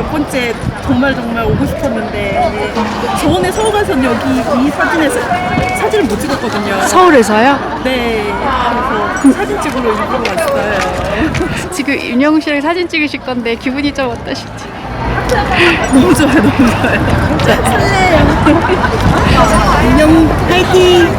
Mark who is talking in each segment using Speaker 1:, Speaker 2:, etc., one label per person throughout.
Speaker 1: 몇 번째 정말 정말 오고 싶었는데 저번에 서울 가서는 여기 이 사진에서 사진을 못 찍었거든요.
Speaker 2: 서울에서요?
Speaker 1: 네, 그래서 사진 찍으러 일부러 왔어요.
Speaker 2: 지금 윤영우 씨랑 사진 찍으실 건데 기분이 좀 어떠신지?
Speaker 1: 너무 좋아요, 너무 좋아요. 설레요. 안녕, 화이팅!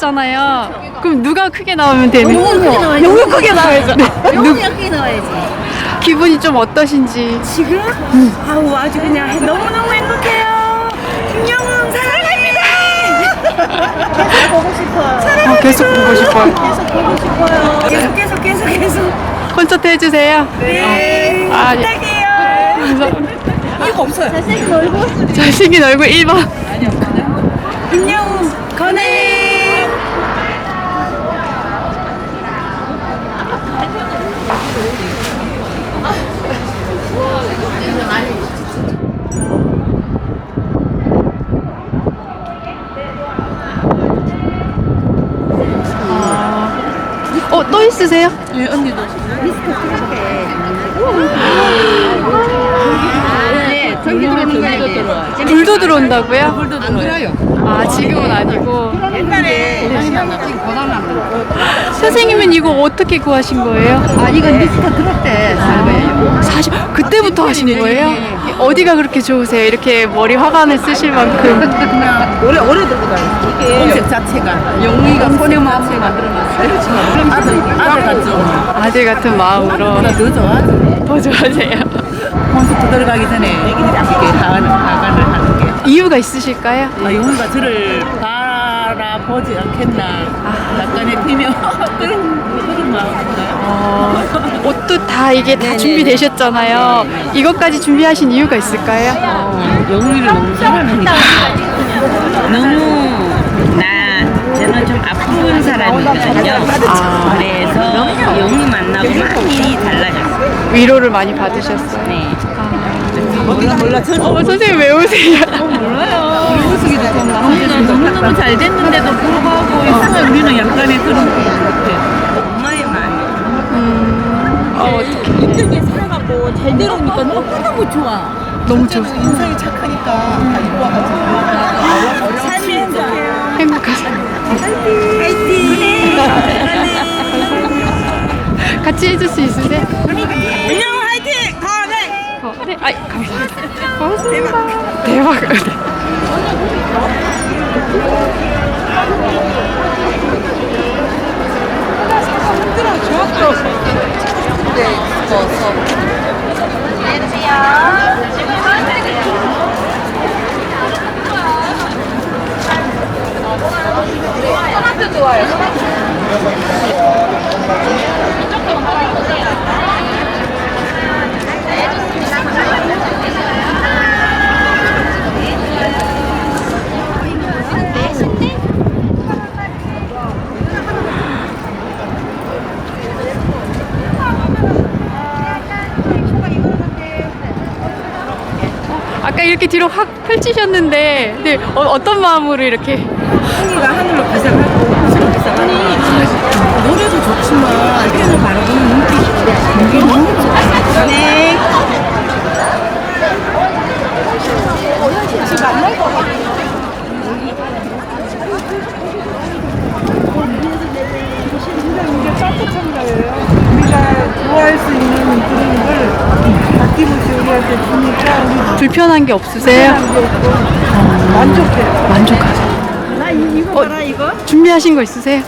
Speaker 2: 하셨잖아요. 그럼 누가 크게 나오면 되는?
Speaker 1: 너무 크게 나와야죠.
Speaker 2: 누,
Speaker 1: 크게 나와야지.
Speaker 2: 기분이 좀 어떠신지?
Speaker 1: 지금? 아우, 아주 그냥 너무너무 행복해요. 김영웅 사랑합니다! 보고 싶어요.
Speaker 2: 아, 계속 보고 싶어요.
Speaker 1: 보고 싶어요. 계속, 계속, 계속, 계속.
Speaker 2: 콘서트 해주세요.
Speaker 1: 네.
Speaker 2: 아, 예.
Speaker 1: 부탁해요.
Speaker 2: 감사합니다.
Speaker 1: 이거 없어요. 잘생긴 얼굴.
Speaker 2: 잘생긴 얼굴 1번.
Speaker 1: 김영웅
Speaker 2: 어, 또 있으세요?
Speaker 1: 네, 언니도. 아, 네, 전기 들어오는 거
Speaker 2: 불도 들어온다고요? 아, 불도 들어요. 아, 지금은 아니고.
Speaker 1: 옛날에
Speaker 2: 선생님은 이거 어떻게 구하신 거예요?
Speaker 3: 아, 이건 미스터 트롯 때 아, 살거예요.
Speaker 2: 처음부터 하시는 네, 네, 거예요? 네, 어디가 그렇게 좋으세요? 이렇게 머리 화관을 쓰실 만큼 그냥
Speaker 1: 오래 오래 들고 다녀요. 이게 음색 자체가 영웅이가 소녀 마음을 만들어놨어요. 지금 아들 아들 같죠.
Speaker 2: 아들 같은 마음으로
Speaker 1: 누나 더 좋아하죠.
Speaker 2: 더 좋아하세요.
Speaker 1: 콘서트 들어가기 전에 애기들이 이렇게 다가는 다가를 하는 게
Speaker 2: 이유가 있으실까요?
Speaker 1: 아, 영희가 저를 바라보지 않겠나. 아. 약간의 비명
Speaker 2: 어, 옷도 다 이게 다 준비되셨잖아요. 이것까지 준비하신 이유가 있을까요?
Speaker 4: 영웅이를 너무 사랑하니까 너무 나 저는 좀 아픈 사람이거든요. 그래서 영웅 만나고 많이 달라졌어요.
Speaker 2: 위로를 많이 받으셨어요.
Speaker 4: 네.
Speaker 1: 몰라 몰라 저
Speaker 2: 어, 선생님 왜 우세요?
Speaker 1: 몰라요. 우리 너무 너무 너무 잘 됐는데도 불구하고 이상한 우리는 약간의 그런 게 같아.
Speaker 4: 엄
Speaker 1: 잘 되려니까 너무너무 좋아.
Speaker 2: 너무 좋으세요.
Speaker 1: 인상이 착하니까 가지고 와가지고 삶이 행복해요.
Speaker 2: 행복하세요.
Speaker 1: 파이팅!
Speaker 2: 같이 해줄 수 있으세요?
Speaker 1: 안녕 화이팅! 가네!
Speaker 2: 어, 네, 아이, 감사합니다. 고맙습니다. 대박. 대박. 아까 이렇게 뒤로 확 펼치셨는데, 네, 어, 어떤 마음으로 이렇게.
Speaker 1: 언니가 하늘로 비상하고 하늘로 비상하니 노래도 좋지만 이렇게 바라보는 눈빛이 너무 좋아. 네.
Speaker 5: 게
Speaker 2: 없으세요? 네.
Speaker 5: 어, 만족해요.
Speaker 2: 만족하세요.
Speaker 5: 나 이- 이거 봐라 어, 이거.
Speaker 2: 준비하신 거 있으세요?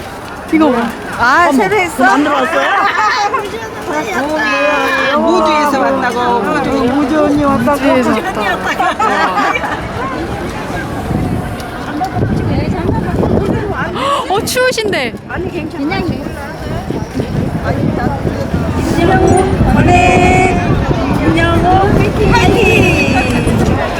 Speaker 2: 이거 뭐?
Speaker 5: 아 세례했어. 만들어 왔어요? 무주에서 왔다고 아, 아, 무주 무주 아. 언니 왔다고
Speaker 2: 뒤에서 왔다. 어. 어 추우신데. 네. 안녕. 화이팅.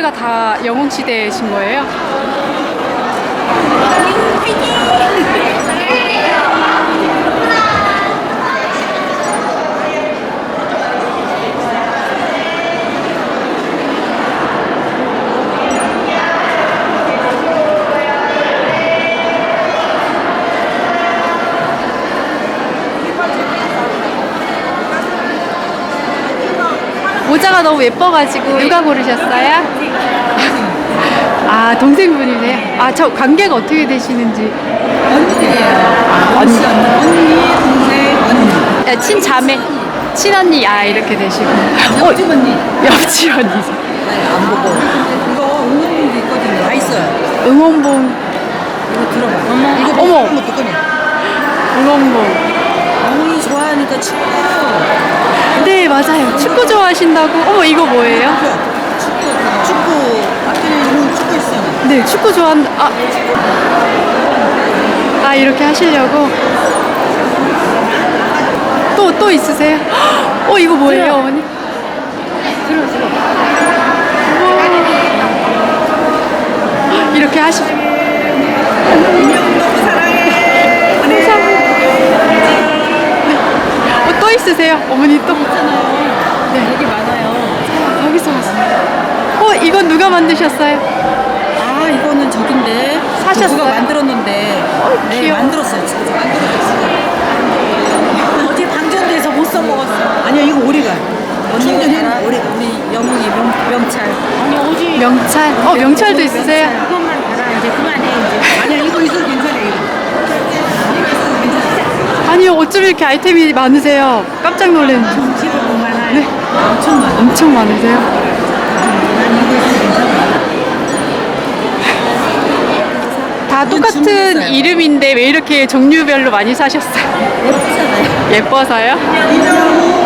Speaker 2: 자매가 다 영웅 시대신 거예요? 모자가 너무 예뻐가지고 누가 고르셨어요? 아 동생분이세요? 아 저 관계가 어떻게 되시는지 언니예요. 언니 언니 동생 언니. 친자매 친언니 아 이렇게 되시고 옆집 언니 옆집 언니
Speaker 1: 안 보고. 이거 응원봉도 있거든요. 다 있어요.
Speaker 2: 응원봉
Speaker 1: 이거 들어봐. 어머. 이거
Speaker 2: 어머.
Speaker 1: 어머.
Speaker 2: 응원봉
Speaker 1: 좋아하니까 축구.
Speaker 2: 네 맞아요 축구 좋아하신다고 어머 이거 뭐예요?
Speaker 1: 축구. 축구. 있는 축구 있어요.
Speaker 2: 네 축구 좋아한다 아, 아 이렇게 하시려고 또 또 있으세요? 어 이거 뭐예요 어머니? 들어 이렇게 하시 어, 또 있으세요? 어머니 또 있잖아요. 네. 여기 많아요. 여기서 왔어요. 어, 이건 누가 만드셨어요?
Speaker 1: 아 이거는 저긴데.
Speaker 2: 사셨어요?
Speaker 1: 누가 만들었는데. 네
Speaker 2: 귀여워.
Speaker 1: 만들었어요. 진짜 만들었어요. 어제 방전돼서 못 써먹었어. 아니야 이거 오리가. 언니가 오리가. 우리 영웅이 명, 명찰. 아니 어제.
Speaker 2: 명찰. 어, 명찰도 있으세요?
Speaker 1: 그것만 알아 이제 그만해 이제. 아니야 이거 있어도.
Speaker 2: 아니요, 어쩜 이렇게 아이템이 많으세요? 깜짝
Speaker 1: 보면
Speaker 2: 네.
Speaker 1: 엄청 많아.
Speaker 2: 엄청 많으세요? 다 똑같은. 이름인데 왜 이렇게 종류별로 많이 사셨어요?
Speaker 1: 예쁘잖아요.
Speaker 2: 예뻐서요?
Speaker 1: 권해